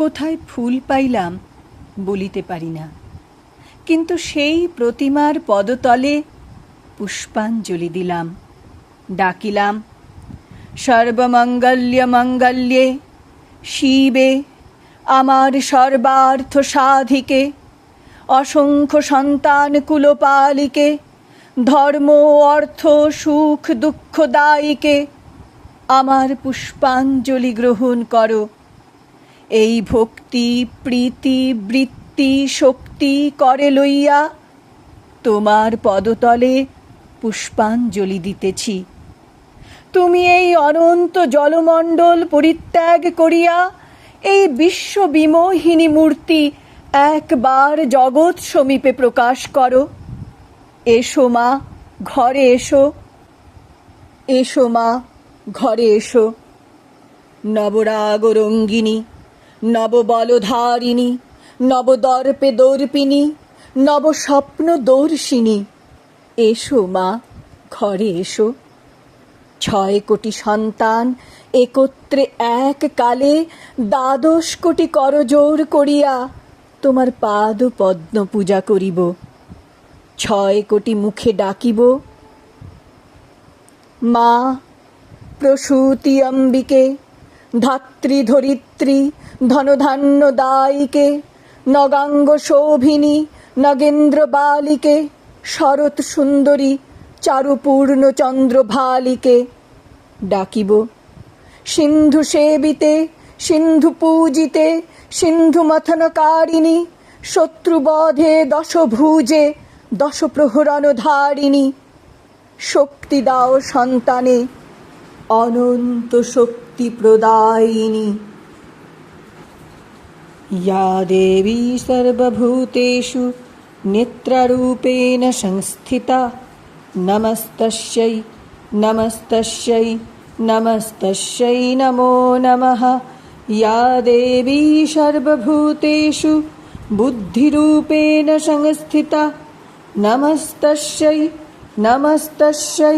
কোথায় ফুল পাইলাম বলিতে পারি না। কিন্তু সেই প্রতিমার পদতলে পুষ্পাঞ্জলি দিলাম, ডাকিলাম সর্বমঙ্গল্য মঙ্গল্যে শিবে, আমার সর্বার্থ সাধিকে, অসংখ্য সন্তান কুলপালিকে, ধর্ম, অর্থ, সুখ দুঃখদায়ীকে আমার পুষ্পাঞ্জলি গ্রহণ করো। এই ভক্তি, প্রীতি, বৃত্তি, শক্তি করে লইয়া তোমার পদতলে পুষ্পাঞ্জলি দিতেছি। তুমি এই অনন্ত জলমণ্ডল পরিত্যাগ করিয়া এই বিশ্ব বিমোহিনী মূর্তি একবার জগৎ সমীপে প্রকাশ করো। এসো মা, ঘরে এসো। এসো মা, ঘরে এসো। নবরাগরঙ্গিনী নববলধারিণী, নবদর্পে দর্পিনী নবস্বপ্ন দর্শিনী এসো মা, ঘরে এসো। ছয় কোটি সন্তান, একত্রে এক কালে, দ্বাদশ কোটি করজোর করিয়া তোমার পাদ পদ্ম পূজা করিব। ছয় কোটি মুখে ডাকিব। মা, প্রসূতি অম্বিকে ধাত্রী ধরিত্রী, ধনধান্য দায়িকে, নগাঙ্গ শোভিনী, নগেন্দ্র বালিকে, শরৎ সুন্দরী, চারুপূর্ণ চন্দ্র ভালিকে ডাকিব। সিন্ধু সেবিতে, সিন্ধু পূজিতে, সিন্ধু মথনকারিণী, শত্রুবধে দশভুজে দশ প্রহরণ ধারিণী শক্তি দাও সন্তানে অনন্ত শক্তি প্রদায়িনী या देवी सर्वभूतेषु नेत्ररूपेण संस्थिता नमस्तस्यै नमस्तस्यै नमस्तस्यै नमो नमः या देवी सर्वभूतेषु बुद्धिरूपेण संस्थिता नमस्तस्यै नमस्तस्यै